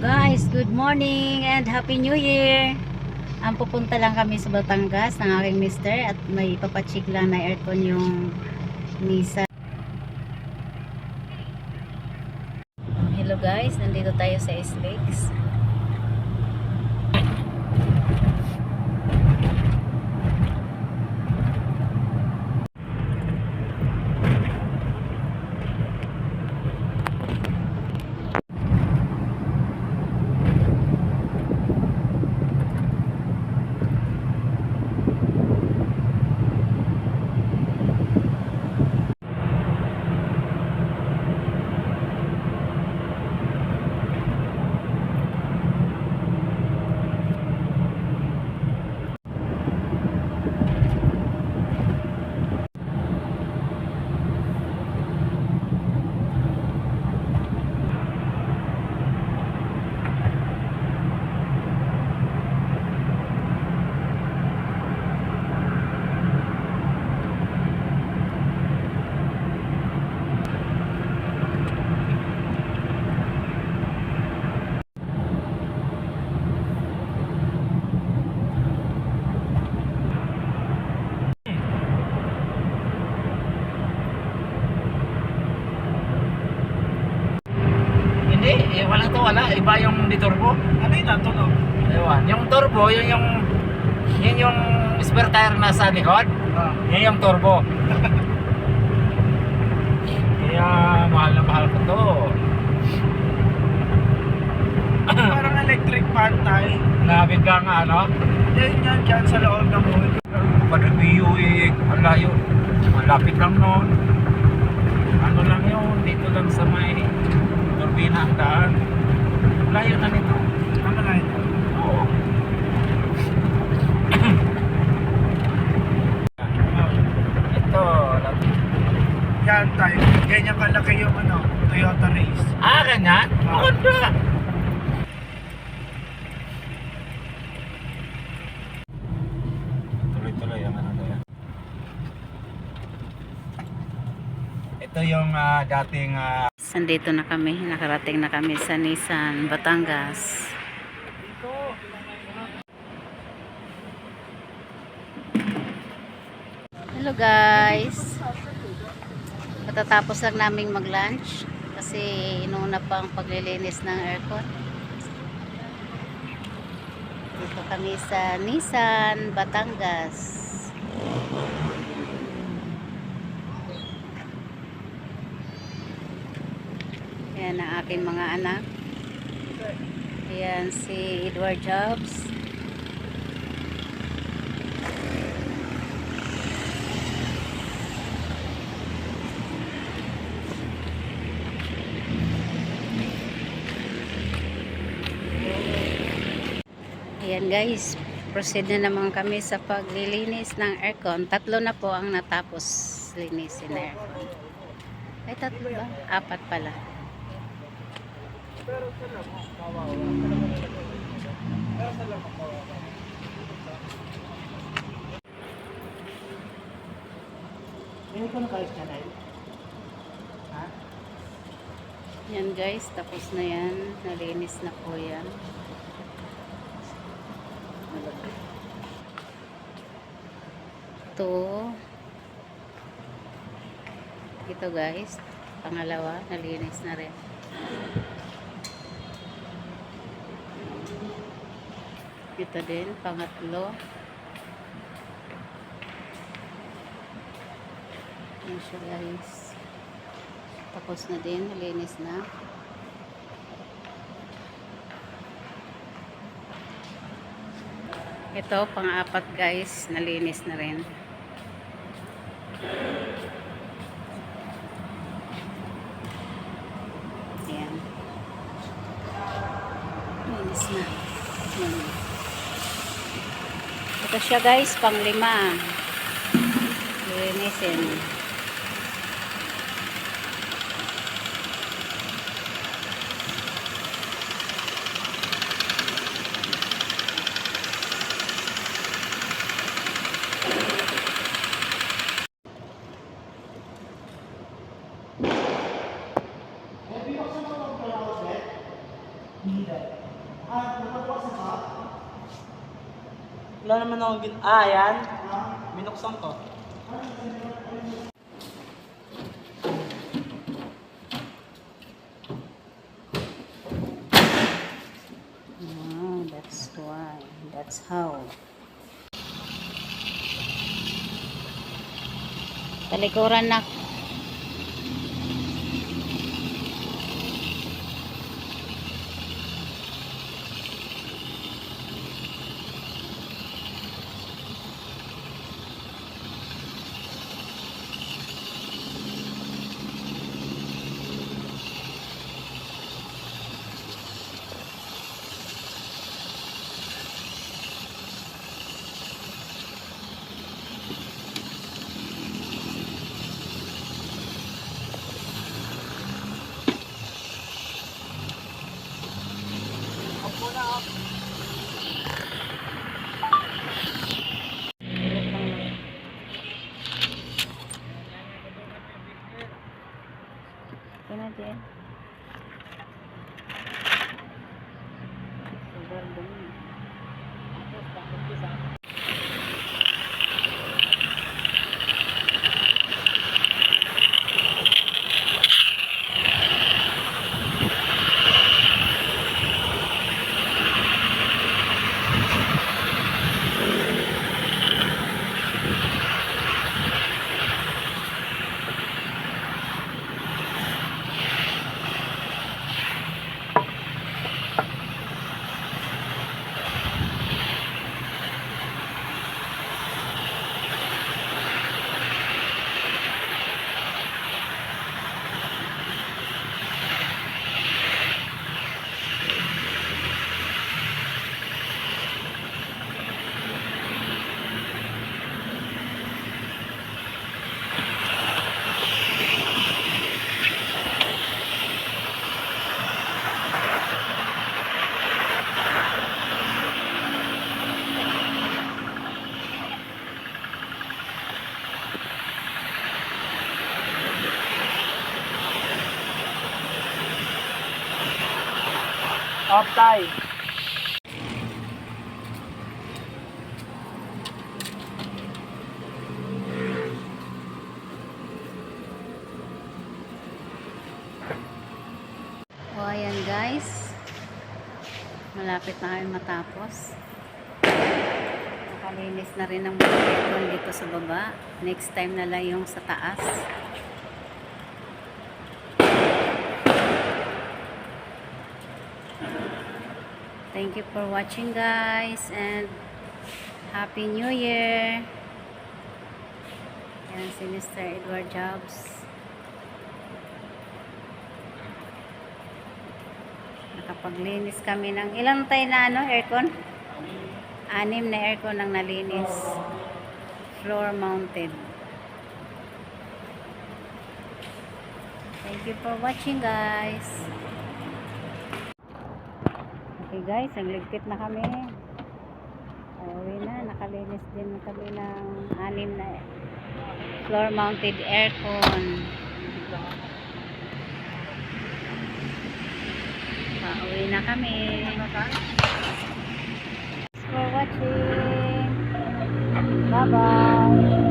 guys, good morning and happy new year. Ang pupunta lang kami sa Batangas ng aking mister at may papacheck lang na aircon yung Nissan. Hello guys, nandito tayo sa S-Lakes. Hindi, eh, wala. Iba yung di turbo. Ano yun ang tunog? Ewan. Yung turbo, yun yung yun yung spare tire na sa likod. Ah. Yun yung turbo. Kaya mahal na mahal ko to. Parang electric fan tayo. Nabigla nga ano. Yan yan dyan sa loob ng mall. Padagbiyo eh. Ang layo. Malapit lang nun. Ano lang yun. Dito lang sa may turbina ang daan. Layo na nito. Ano na yun? Oo. Ah. Ito. lapit. Yan tayo. Ganyan kalaki yung ano, Toyota Ganyan? Ah. Maganda. Tuloy-tuloy ang ano yan. Ito yung ah, dating ah, Sandito na kami, nakarating na kami sa Nissan Batangas. Hello guys. Patatapos lang naming mag-lunch kasi inuna pa ang paglilinis ng aircon. Dito kami sa Nissan Batangas. Ayan ang aking mga anak. Ayan si Edward Jobs. Ayan guys, proceed na naman kami sa paglilinis ng aircon. Tatlo na po ang natapos linisin na aircon. Ay, tatlo ba? Apat pala. Yan guys, tapos na yan. Nalinis na po yan. Ito. Ito guys. Pangalawa, nalinis na rin. Ito din, pangatlo. Yan siya guys. Tapos na din, nalinis na. Ito, pang-apat guys, nalinis na rin. Ayan. Linis na. Ayan. Ito siya guys, pang-lima. Linisin. Wala naman ako gin... Ah, yan. Binuksan ko. Ah, that's why. That's how. Talikuran na. again. Off tayo. O ayan guys. Malapit na kami matapos. Nakalinis na rin ang mga dito sa baba. Next time na lang yung sa taas. Thank you for watching guys and Happy New Year! Yan si Mr. Edward Jobs. Nakapaglinis kami ng ilang tayo na ano, aircon? Anim na aircon ang nalinis. Floor mounted. Thank you for watching guys. Okay guys, nagligpit na kami. Uwi na, nakalinis din kami ng anim na floor mounted aircon. Pauwi na kami. Thanks for watching. Bye-bye.